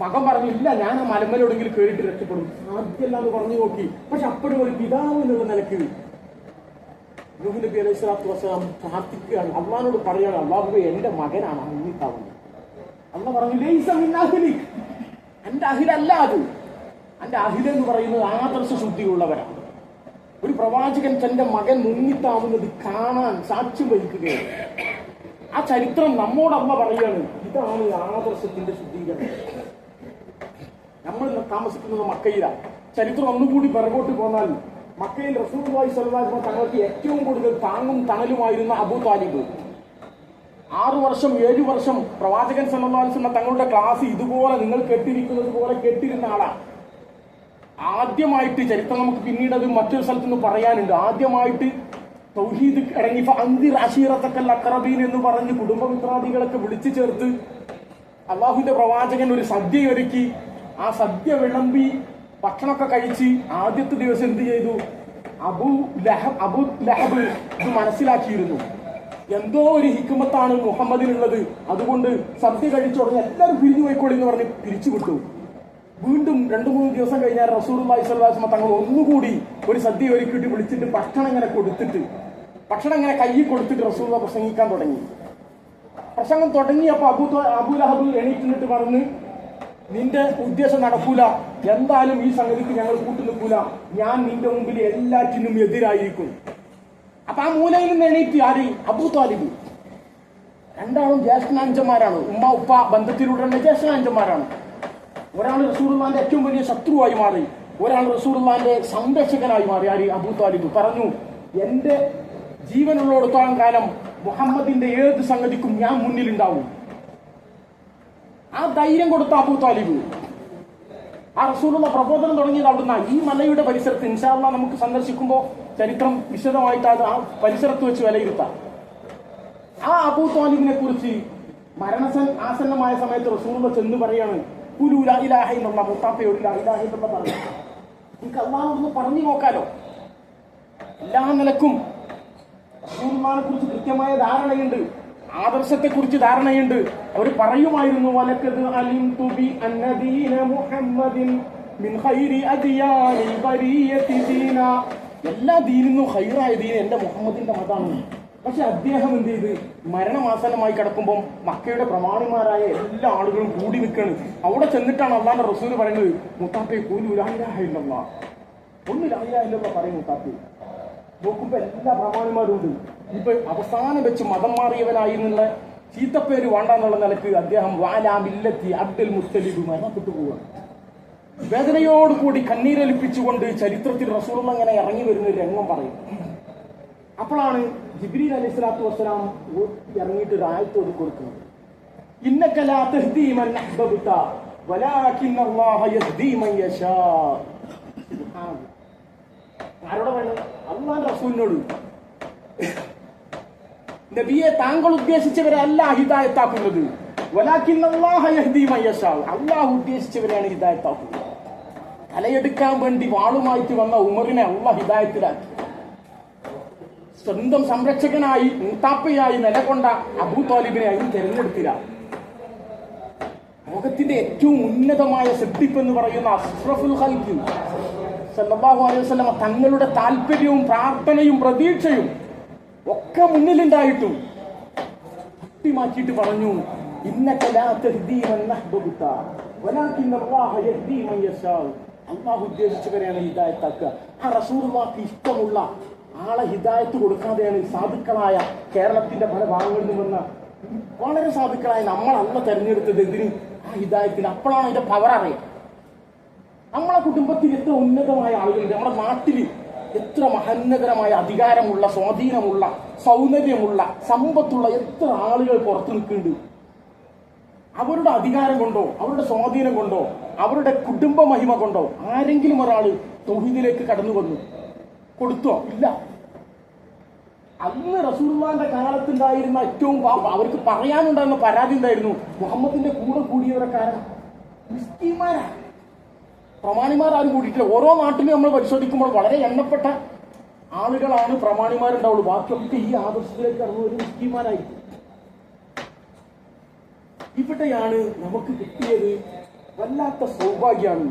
മകൻ പറഞ്ഞു ഇല്ല ഞാൻ ആ മലമ്മലോടെങ്കിലും കയറിയിട്ട് രക്ഷപ്പെടും. ആദ്യമല്ലാന്ന് പറഞ്ഞു നോക്കി. പക്ഷെ അപ്പോഴും ഒരു പിതാവ് എന്നുള്ള നിലയ്ക്ക് അലൈഹി പ്രാർത്ഥിക്കുകയാണ്. അള്ളഹാനോട് പറയാണ് അള്ളാഹു എന്റെ മകനാണ് മുങ്ങിത്താവുന്നത് അള്ള പറഞ്ഞു "ലൈസ മിൻ അഹ്ലിക്." എന്റെ അഹിലല്ല അത്. എന്റെ അഹിത എന്ന് പറയുന്നത് ആദർശ ശുദ്ധിയുള്ളവരാണ്. ഒരു പ്രവാചകൻ തന്റെ മകൻ മുങ്ങിത്താവുന്നത് കാണാൻ സാക്ഷ്യം വഹിക്കുകയാണ്. ആ ചരിത്രം നമ്മോട് അമ്മ പറയാണ് ഇതാണ് ആദർശത്തിന്റെ ശുദ്ധീകരണം. നമ്മൾ താമസിക്കുന്നത് മക്കയിലാണ്. ചരിത്രം ഒന്നുകൂടി പിറകോട്ട് പോന്നാൽ മക്കയിൽ റസൂർബായി സലവാസ്മ തങ്ങൾക്ക് ഏറ്റവും കൂടുതൽ താങ്ങും തണലുമായിരുന്ന അബു താലിബ്. ആറു വർഷം ഏഴു വർഷം പ്രവാചകൻ സല്ലാസ്മ തങ്ങളുടെ ക്ലാസ് ഇതുപോലെ നിങ്ങൾ കെട്ടിരിക്കുന്നത് പോലെ കെട്ടിരുന്ന ആളാണ് ആദ്യമായിട്ട് ചരിത്രം നമുക്ക് പിന്നീട് അത് മറ്റൊരു സ്ഥലത്ത് നിന്ന് പറയാനുണ്ട്. ആദ്യമായിട്ട് തൗഹീദ് ഇറങ്ങി അന്തിർ അഷീറത്തക്കൽ അക്രബീൻ എന്ന് പറഞ്ഞ് കുടുംബമിത്രാദികളൊക്കെ വിളിച്ചു ചേർത്ത് അള്ളാഹുവിന്റെ പ്രവാചകൻ ഒരു സദ്യ ഒരുക്കി ആ സദ്യ വിളമ്പി ഭക്ഷണമൊക്കെ കഴിച്ച് ആദ്യത്തെ ദിവസം എന്ത് ചെയ്തു? അബു ലഹബ് അബു ലഹബ് ഇത് മനസ്സിലാക്കിയിരുന്നു. എന്തോ ഒരു ഹിക്കുമത്താണ് മുഹമ്മദിനുള്ളത്. അതുകൊണ്ട് സദ്യ കഴിച്ചുടനെ എല്ലാവരും പിരിഞ്ഞു പോയിക്കോളി എന്ന് പറഞ്ഞ് പിരിച്ചുവിട്ടു വീണ്ടും രണ്ടു മൂന്ന് ദിവസം കഴിഞ്ഞാൽ റസൂർ സ്വലാസ്മ തങ്ങൾ ഒന്നുകൂടി ഒരു സദ്യ ഒരുക്കിയിട്ട് വിളിച്ചിട്ട് ഭക്ഷണം ഇങ്ങനെ കൊടുത്തിട്ട് ഭക്ഷണം ഇങ്ങനെ കയ്യിൽ കൊടുത്തിട്ട് റസൂർ പ്രസംഗിക്കാൻ തുടങ്ങി. പ്രസംഗം തുടങ്ങിയപ്പോൾ അബു ലഹബ് എണീറ്റിട്ട് പറഞ്ഞ് നിന്റെ ഉദ്ദേശം നടക്കൂല. എന്തായാലും ഈ സംഗതിക്ക് ഞങ്ങൾ കൂട്ടുനിൽക്കൂല ഞാൻ നിന്റെ മുമ്പിൽ എല്ലാറ്റിനും എതിരായിരിക്കും. അപ്പൊ ആ മൂലയിൽ നിന്ന് എണീറ്റ് ആര്? അബു താലിബ്. രണ്ടാളും ജ്യേഷ്ഠനാഞ്ചന്മാരാണ് ഉമ്മ ഉപ്പ ബന്ധത്തിലൂടെ തന്നെ ജ്യേഷ്ഠനാഞ്ചന്മാരാണ് ഒരാൾ റസൂർമാന്റെ ഏറ്റവും വലിയ ശത്രുവായി മാറി. ഒരാൾ റസൂർമാന്റെ സംരക്ഷകനായി മാറി. ആര്? അബു താലിബ്. പറഞ്ഞു എന്റെ ജീവനുള്ളിടത്തോളം കാലം മുഹമ്മദിന്റെ ഏത് സംഗതിക്കും ഞാൻ മുന്നിലുണ്ടാവും. ആ ധൈര്യം കൊടുത്ത അബു താലിബ്. ആ റസൂലുള്ള പ്രബോധനം തുടങ്ങിയത് അവിടുന്ന്. ഈ മലയുടെ പരിസരത്ത് ഇൻഷാല്ല നമുക്ക് സന്ദർശിക്കുമ്പോൾ ചരിത്രം വിശദമായിട്ട് അത് ആ പരിസരത്ത് വെച്ച് വിലയിരുത്താം. ആ അബൂ താലിബിനെ കുറിച്ച് മരണസൻ ആസന്നമായ സമയത്ത് റസൂലുള്ള ചെന്ന് പറയാണ് ഇലാഹ എന്നുള്ള മുത്താപ്പയോട് ഇലാഹ എന്നുള്ള പറഞ്ഞു. എനിക്ക് അള്ളാഹൊന്ന് പറഞ്ഞു നോക്കാലോ. എല്ലാ നിലക്കും റസൂലുള്ളാഹിനെ കുറിച്ച് കൃത്യമായ ധാരണയുണ്ട്. ആദർശത്തെ കുറിച്ച് ധാരണയുണ്ട്. അവർ പറയുമായിരുന്നു വലക്കത് അലിം തുബി അന്നദീന മുഹമ്മദിൻ മിൻ ഖൈരി അദിയാനി ബരിയത്തി ദീന. എല്ലാ ദീനിന്നും ഖൈറായ ദീൻ എന്റെ മുഹമ്മദിന്റെ മതാണ് പക്ഷെ അദ്ദേഹം എന്ത് ചെയ്ത്? മരണമാസനമായി കിടക്കുമ്പോൾ മക്കയുടെ പ്രമാണിമാരായ എല്ലാ ആളുകളും കൂടി നിൽക്കുകയാണ്. അവിടെ ചെന്നിട്ടാണ് അള്ളാന്റെ റസൂൽ പറയുന്നത് മുത്താപ്പെ കൂലു ലാഹില്ല ഒന്ന് ലാഹില്ല പറയും മുത്താപ്പെ. നോക്കുമ്പോ എല്ലാ പ്രമാണിമാരും ഉണ്ട്. ഇപ്പൊ അവസാനം വെച്ച് മതം മാറിയവനായി എന്നുള്ള ചീത്തപ്പേര് വേണ്ടെന്നുള്ള നിലയ്ക്ക് അദ്ദേഹം വാലാമില്ലെത്തി അബ്ദുൽ മുസ്തലിബ് മരണപ്പെട്ടു പോവുകയാണ് വേദനയോടുകൂടി കണ്ണീരൊലിപ്പിച്ചുകൊണ്ട് ചരിത്രത്തിൽ റസൂൾ അങ്ങനെ ഇറങ്ങി വരുന്ന ഒരു രംഗം പറയും. അപ്പോഴാണ് ജിബ്രീൽ അലൈഹി സ്വലാത്തു വസ്സലാം ഇറങ്ങിയിട്ട് ഒരു ആയത്ത് ഒതു കൊടുക്കുന്നത്. ആരോടെ നബിയെ താങ്കൾ ഉദ്ദേശിച്ചവരല്ല ഹിതായത്താക്കുന്നത് അള്ളാഹു ഉദ്ദേശിച്ചവരെയാണ് ഹിതായത്താക്കുന്നത് തലയെടുക്കാൻ വേണ്ടി വാളുമായിട്ട് വന്ന ഉമറിനെ അള്ളാഹ് ഹിതായത്തിലാക്കി സ്വന്തം സംരക്ഷകനായി മൂത്താപ്പയായി നിലകൊണ്ട അബൂ താലിബിനെ അതിന് തെരഞ്ഞെടുത്തില്ല. ലോകത്തിന്റെ ഏറ്റവും ഉന്നതമായ സെട്ടിപ്പ് എന്ന് പറയുന്ന അഷ്റഫുൽ ഖൽഖ്. സല്ലല്ലാഹു അലൈഹി വസല്ലം തങ്ങളുടെ താല്പര്യവും പ്രാർത്ഥനയും പ്രതീക്ഷയും ഒക്കെ മുന്നിലുണ്ടായിട്ടും. തട്ടി മാറ്റിയിട്ട് പറഞ്ഞു അള്ളാഹു ഉദ്ദേശിച്ചവരെയാണ് ഹിദായത്താക്കുക. ആ റസൂലുള്ളാഹിക്ക് ഇഷ്ടമുള്ള ആളെ ഹിദായത്ത് കൊടുക്കാതെയാണ് സാധുക്കളായ കേരളത്തിന്റെ പല ഭാഗങ്ങളിൽ നിന്ന് വന്ന വളരെ സാധുക്കളായ നമ്മളല്ല തെരഞ്ഞെടുത്തത് എന്തിന്? ആ ഹിദായത്തിന് അപ്പോഴാണ് അതിന്റെ പവർ അറിയാം. നമ്മളെ കുടുംബത്തിൽ എത്ര ഉന്നതമായ ആളുകളുണ്ട്. നമ്മുടെ നാട്ടിൽ എത്ര മഹന്നതരമായ അധികാരമുള്ള സ്വാധീനമുള്ള സൗന്ദര്യമുള്ള സമ്പത്തുള്ള എത്ര ആളുകൾ പുറത്തു നിൽക്കുന്നുണ്ട്. അവരുടെ അധികാരം കൊണ്ടോ അവരുടെ സ്വാധീനം കൊണ്ടോ അവരുടെ കുടുംബ മഹിമ കൊണ്ടോ ആരെങ്കിലും ഒരാൾ തൊഴിലിലേക്ക് കടന്നു വന്നു. കൊടുത്തോ? ഇല്ല. അന്ന് റസൂർമാന്റെ കാലത്തുണ്ടായിരുന്ന ഏറ്റവും അവർക്ക് പറയാനുണ്ടായിരുന്ന പരാതി ഉണ്ടായിരുന്നു മുഹമ്മദിന്റെ കൂടെ കൂടിയവരക്കാരാ മിസ്കിന്മാരാ പ്രമാണിമാർ ആരും കൂടിയിട്ടില്ല. ഓരോ നാട്ടിലും നമ്മൾ പരിശോധിക്കുമ്പോൾ വളരെ എണ്ണപ്പെട്ട ആളുകളാണ് പ്രമാണിമാരുണ്ടാവുള്ളൂ. ബാക്കിയൊക്കെ ഈ ആദർശത്തിലേക്ക് കടന്നു ഒരു മിസ്കിന്മാരായിരിക്കും ഇവിടെയാണ് നമുക്ക് കിട്ടിയത് വല്ലാത്ത സൗഭാഗ്യമാണ്.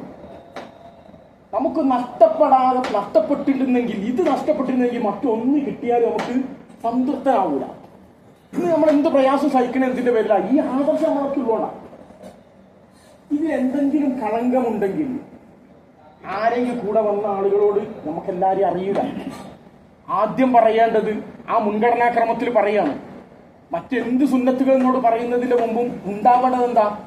നമുക്ക് നഷ്ടപ്പെടാതെ നഷ്ടപ്പെട്ടിരുന്നെങ്കിൽ ഇത് നഷ്ടപ്പെട്ടിരുന്നെങ്കിൽ മറ്റൊന്ന് കിട്ടിയാൽ നമുക്ക് സംതൃപ്തനാവൂല. ഇന്ന് നമ്മൾ എന്ത് പ്രയാസം സഹിക്കണതിന്റെ പേരിലാണ് പേരില. ഈ ആദർശം നമുക്കുള്ളതാണ് ഇതിൽ എന്തെങ്കിലും കളങ്കമുണ്ടെങ്കിൽ ആരെങ്കിലും കൂടെ വന്ന ആളുകളോട് നമുക്കെല്ലാരെയും അറിയുക. ആദ്യം പറയേണ്ടത് ആ മുൻഗണനാക്രമത്തിൽ പറയാണ്. മറ്റെന്ത് സുന്നത്തുകളെന്നോട് പറയുന്നതിന് മുമ്പും ഉണ്ടാവേണ്ടത് എന്താ?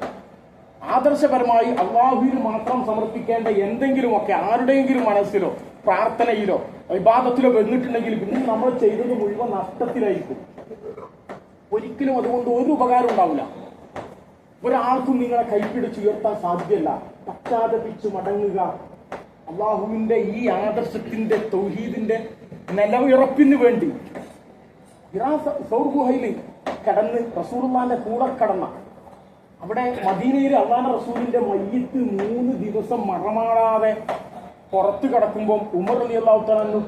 ആദർശപരമായി അള്ളാഹുവിന് മാത്രം സമർപ്പിക്കേണ്ട എന്തെങ്കിലുമൊക്കെ ആരുടെയെങ്കിലും മനസ്സിലോ പ്രാർത്ഥനയിലോ വിവാദത്തിലോ വന്നിട്ടുണ്ടെങ്കിൽ പിന്നെ നമ്മൾ ചെയ്തത് മുഴുവൻ നഷ്ടത്തിലായിരിക്കും. ഒരിക്കലും അതുകൊണ്ട് ഒരു ഉപകാരം ഉണ്ടാവില്ല. ഒരാൾക്കും നിങ്ങളെ കൈപ്പിടിച്ച് ഉയർത്താൻ സാധ്യമല്ല. പശ്ചാത്തപിച്ച് മടങ്ങുക. അള്ളാഹുവിന്റെ ഈ ആദർശത്തിന്റെ തൗഹീദിന്റെ നിലവിറപ്പിന് വേണ്ടി സൗർഗുഹയിൽ കടന്ന് റസൂർമാന്റെ കൂടെ കടന്ന. അവിടെ മദീനയിൽ അള്ളാഹ് റസൂലിന്റെ മയ്യത്ത് മൂന്ന് ദിവസം മറമാടാതെ പുറത്തു കിടക്കുമ്പോൾ ഉമർ അലി അള്ളാഹുത്തലു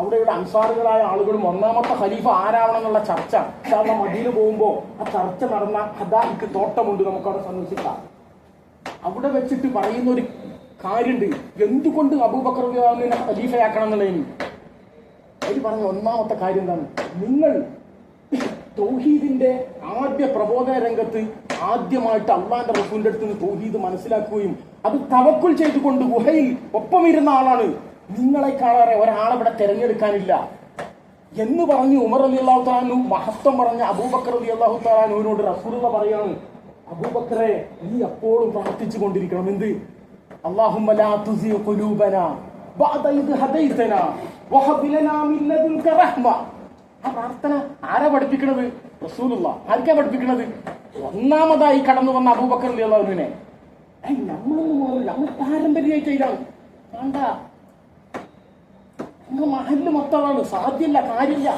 അവിടെയുള്ള അൻസാറുകളായ ആളുകളും ഒന്നാമത്തെ ഖലീഫ ആരാവണം എന്നുള്ള ചർച്ച. കാരണം മദീന പോകുമ്പോൾ ആ ചർച്ച നടന്ന ഹദാഹിക്ക് തോട്ടമുണ്ട് നമുക്കവിടെ സന്ദർശിക്കാം. അവിടെ വെച്ചിട്ട് പറയുന്ന ഒരു കാര്യമുണ്ട്. എന്തുകൊണ്ട് അബൂബക്കർ റളിയല്ലാഹുവിനെ ഖലീഫയാക്കണം എന്നുള്ളതിന് അതിൽ പറഞ്ഞ ഒന്നാമത്തെ കാര്യം എന്താണ്? നിങ്ങൾ തൗഹീദിന്റെ ആദ്യ പ്രബോധന രംഗത്ത് ആദ്യമായിട്ട് അള്ളാന്റെ റസൂലിന്റെ അടുത്ത് നിന്ന് തൗഹീദ് മനസ്സിലാക്കുകയും അത് തവക്കുൽ ചെയ്തുകൊണ്ട് ഗുഹയിൽ ഒപ്പമിരുന്ന ആളാണ്. നിങ്ങളെ കാണാറെ ഒരാളെ ഇവിടെ തെരഞ്ഞെടുക്കാനില്ല. എന്ന് പറഞ്ഞ് ഉമർ അലി അള്ളാഹു താലു മഹത്വം പറഞ്ഞ അബൂബക്കർ അലി അള്ളാഹു താലാനുവിനോട് റസൂലുള്ള പറയാണ് അബൂബക്കറെ നീ എപ്പോഴും പ്രാർത്ഥിച്ചു കൊണ്ടിരിക്കണം എന്ത്? اللهم لا تزغ قلوبنا بعد إذ هديتنا وهب لنا من لدنك رحمة ആ പ്രാർത്ഥന ആരാ പഠിപ്പിക്കണത് റസൂലുള്ള ആർക്കാ പഠിപ്പിക്കണത് ഒന്നാമതായി കടന്നു വന്ന അബൂബക്കർ അലി അള്ളാഹുവിനെ ഏയ് നമ്മളൊന്നും മാറില്ല നമ്മൾ പാരമ്പര്യമായി ചെയ്താണ് വേണ്ട നിങ്ങൾ മഹല് മൊത്തമാണ് സാധ്യല്ല കാര്യമില്ല